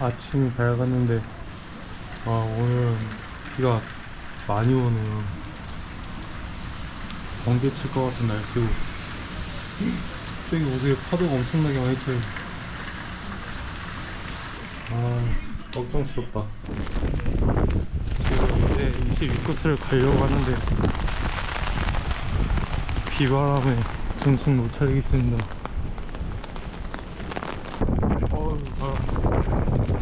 아침이 밝았는데 아 오늘 비가 많이 오네요. 번개 칠 것 같은 날씨고. 저기 어디에 파도가 엄청나게 많이 쳐요. 아 걱정스럽다. 지금 이제 22코스를 가려고 하는데 비바람에 정신 못 차리겠습니다 어우 바람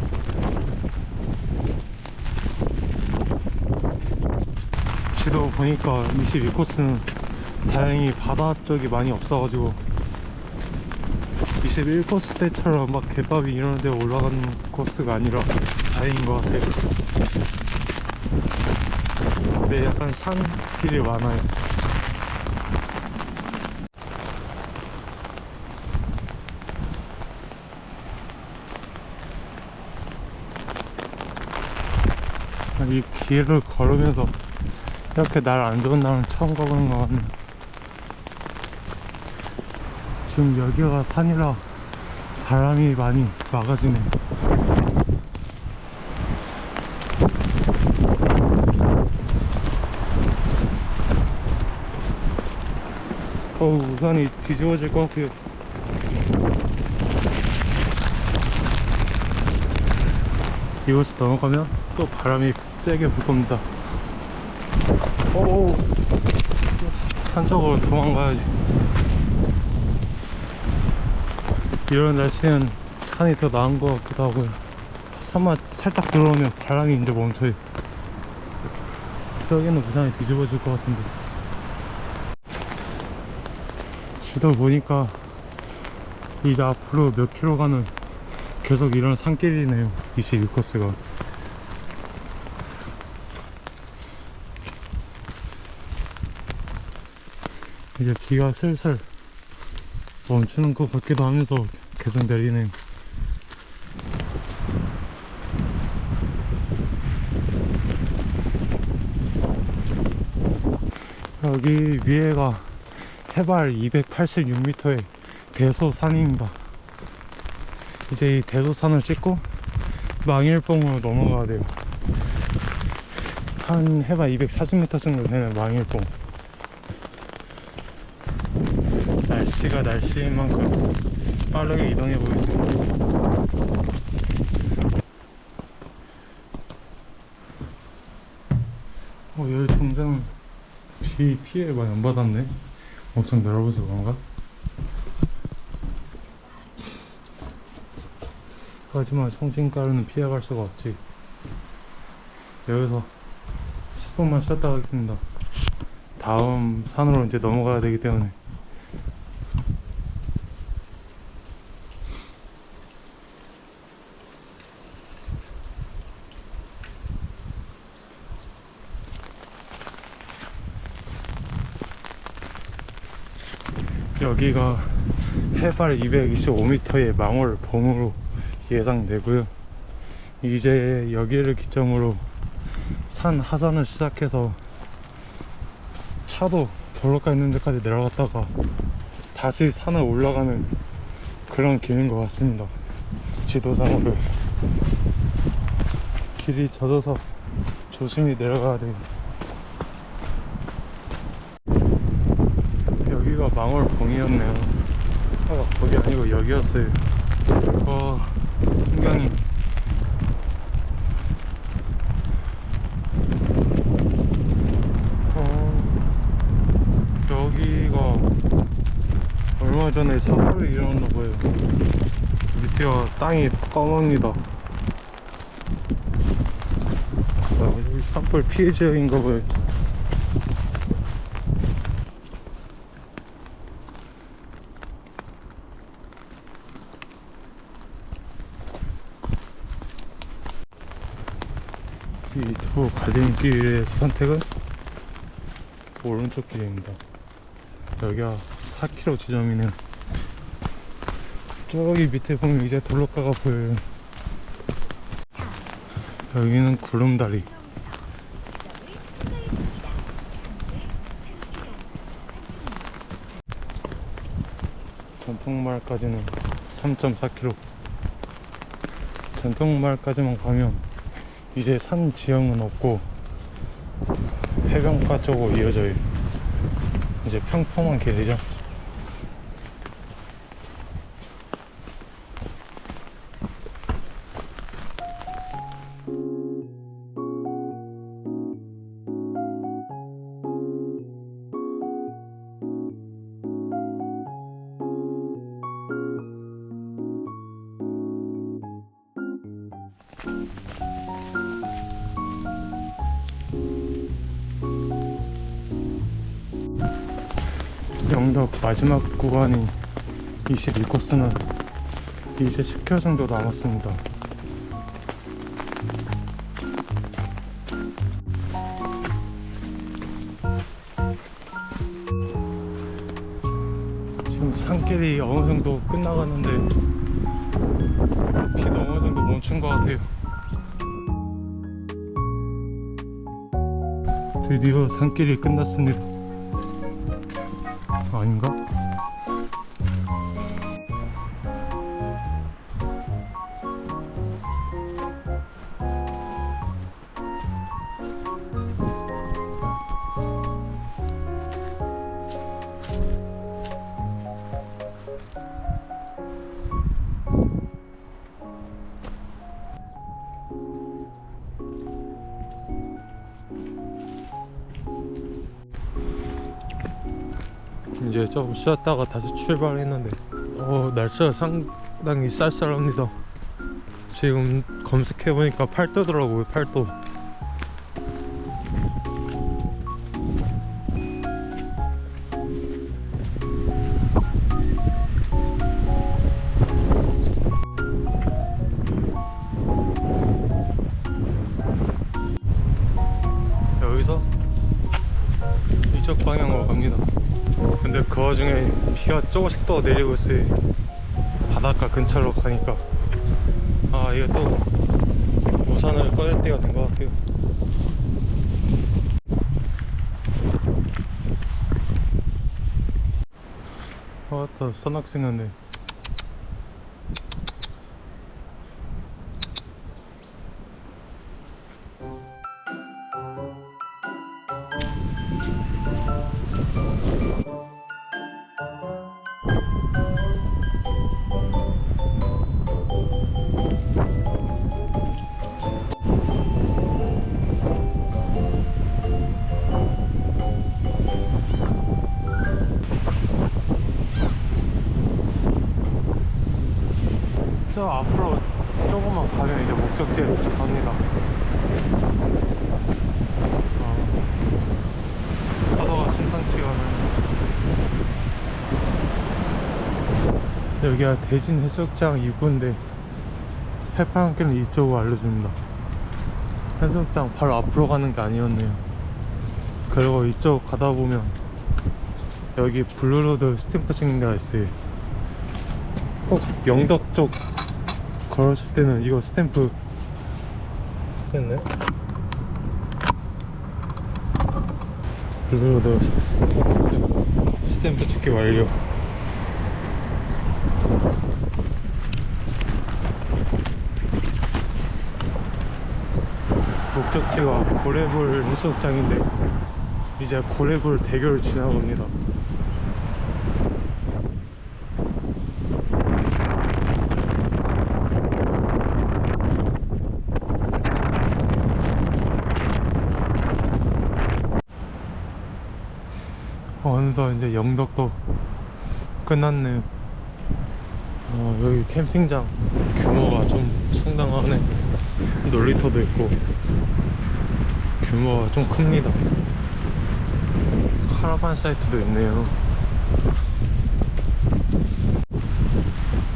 지도 보니까 22코스는 다행히 바다 쪽이 많이 없어가지고 21코스 때처럼 막 개밥이 이런 데 올라가는 코스가 아니라 다행인 것 같아요. 근데 약간 산길이 많아요. 이 길을 걸으면서 이렇게 날 안 좋은 날은 처음 가보는 것 같네. 지금 여기가 산이라 바람이 많이 막아지네. 어우, 우산이 뒤집어질 것 같아요. 이곳을 넘어가면 또 바람이 세게 불 겁니다. 오, 산적으로 도망가야지. 이런 날씨는 산이 더 나은 것 같기도 하고요. 산만 살짝 들어오면 바람이 이제 멈춰요. 저기는 우산이 뒤집어질 것 같은데. 지도 보니까 이제 앞으로 몇 킬로 가는 계속 이런 산길이네요. 22코스가. 이제 비가 슬슬 멈추는 것 같기도 하면서 계속 내리네. 여기 위에가 해발 286m의 대소산입니다. 이제 이 대소산을 찍고 망일봉으로 넘어가야 돼요. 한 해발 240m 정도 되는 망일봉. 날씨가 날씨인 만큼 빠르게 이동해 보겠습니다. 어, 여기 정장은 비 피해 많이 안 받았네. 엄청 넓어서 그런가? 하지만 청진가루는 피해갈 수가 없지. 여기서 10분만 쉬었다 가겠습니다. 다음 산으로 이제 넘어가야 되기 때문에. 여기가 해발 225m의 망월 봉으로 예상되고요. 이제 여기를 기점으로 산 하산을 시작해서 차도 도로가 있는 데까지 내려갔다가 다시 산을 올라가는 그런 길인 것 같습니다. 지도상으로 길이 젖어서 조심히 내려가야. 여 망월봉이었네요. 아, 거기 아니고 여기였어요. 와, 풍경이. 어, 여기가 얼마 전에 사고를 일어났나 봐요. 밑에가 땅이 까맣니다. 아, 산불 피해 지역인가 봐요. 이 두 갈림길의 선택은 오른쪽 길입니다. 여기가 4km 지점이네요. 저기 밑에 보면 이제 도로가가 보여요. 여기는 구름다리. 전통마을까지는 3.4km. 전통마을까지만 가면 이제 산 지형은 없고 해변가 쪽으로 이어져요. 이제 평평한 길이죠. 영덕 마지막 구간인 22코스는 이제 10km 정도 남았습니다. 지금 산길이 어느 정도 끝나가는데 비도 어느 정도 멈춘 것 같아요. 드디어 산길이 끝났습니다. 이제 조금 쉬었다가 다시 출발했는데 어 날씨가 상당히 쌀쌀합니다. 지금 검색해보니까 8도더라고요 8도 여기서 이쪽 방향으로 갑니다 근데 그 와중에 비가 조금씩 더 내리고 있어요 바닷가 근처로 가니까 아 이거 또 우산을 꺼낼 때가 된 것 같아요. 아따 선악생겼네 저 앞으로 조금만 가면 이제 목적지에 도착합니다. 어, 파도가 심상치가 않은. 여기가 대진 해수욕장 입구인데 해파랑길은 이쪽으로 알려줍니다. 해수욕장 바로 앞으로 가는 게 아니었네요. 그리고 이쪽 가다 보면 여기 블루로드 스탬프 찍는 데가 있어요. 꼭 영덕 쪽 걸었을 때는 이거 스탬프 됐네. 블루로드 스탬프 찍기 완료. 목적지가 고래불 해수욕장인데 이제 고래불 대교를 지나갑니다 어느덧 이제 영덕도 끝났네요. 어, 여기 캠핑장 규모가 좀 상당하네. 놀이터도 있고 규모가 좀 큽니다. 카라반 사이트도 있네요.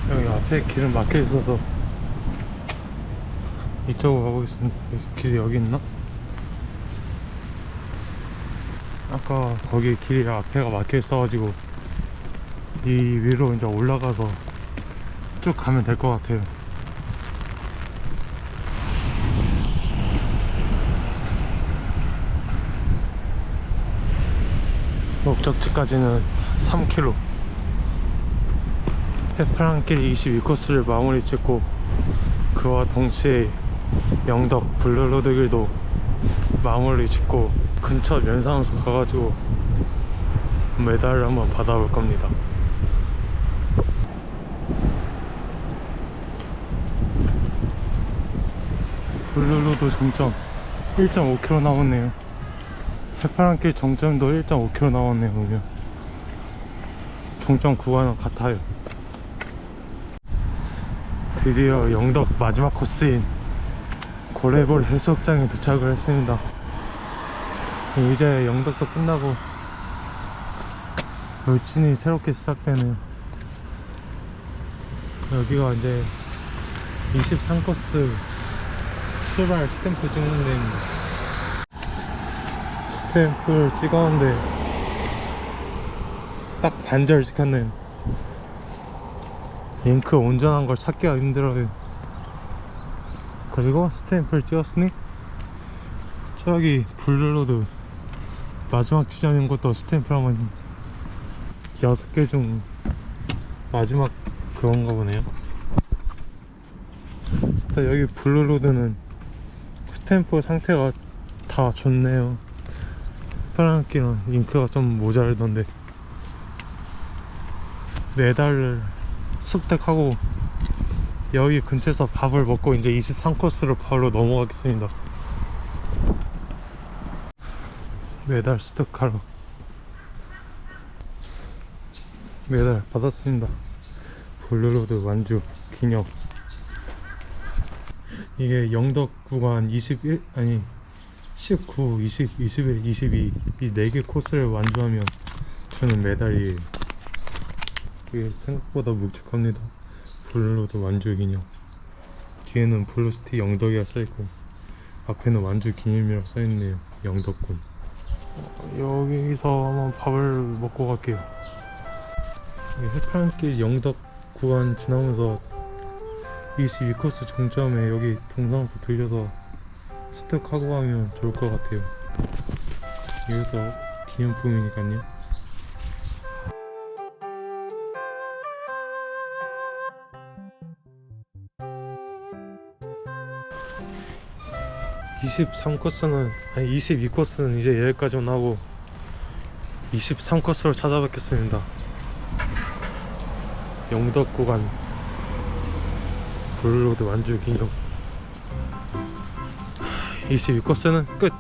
여기 앞에 길은 막혀 있어서 이쪽으로 가보겠습니다. 길이 여기 있나? 아까 거기 길이 앞에가 막혀 있어가지고 이 위로 이제 올라가서 쭉 가면 될 것 같아요. 목적지까지는 3km. 해파랑길 22코스를 마무리 짓고 그와 동시에 영덕 블루로드 길도 마무리 짓고 근처 면상수 가가지고 메달을 한번 받아볼 겁니다. 블루로드 종점 1.5km 남았네요. 해파랑길 정점도 1.5km 남았네요. 보면 종점 구간은 같아요. 드디어 영덕 마지막 코스인 고래볼 해수욕장에 도착을 했습니다. 이제 영덕도 끝나고 울진이 새롭게 시작되네요. 여기가 이제 23코스 출발 스탬프 찍는 데입니다. 스탬프를 찍었는데 딱 반절 찍혔네요. 잉크 온전한 걸 찾기가 힘들어요. 그리고 스탬프를 찍었으니 저기 블루로드 마지막 지점인 것도 스탬프를 한번 6개 중 마지막 그건가 보네요. 일단 여기 블루로드는 스탬프 상태가 다 좋네요. 파란기는 잉크가 좀 모자르던데 메달을 습득하고 여기 근처에서 밥을 먹고 이제 23코스로 바로 넘어가겠습니다. 메달 습득하러 메달 받았습니다. 블루로드 완주 기념 이게 영덕 구간 21 아니 19, 20, 21, 22 이 4개 코스를 완주하면 저는 메달이에요. 이게 생각보다 묵직합니다. 블루로드 완주 기념 뒤에는 블루스티 영덕이가 써있고 앞에는 완주 기념이라고 써있네요. 영덕군 여기서 한번 밥을 먹고 갈게요. 이 해파랑길 영덕 구간 지나면서 22코스 종점에 여기 동상서 들려서 습득하고 가면 좋을 것 같아요. 여기서 기념품이니까요. (23코스는) 아니 (22코스는) 이제 여기까지만 하고 (23코스로) 찾아뵙겠습니다. 영덕 구간 블루로드 완주 기념. 22코스는 끝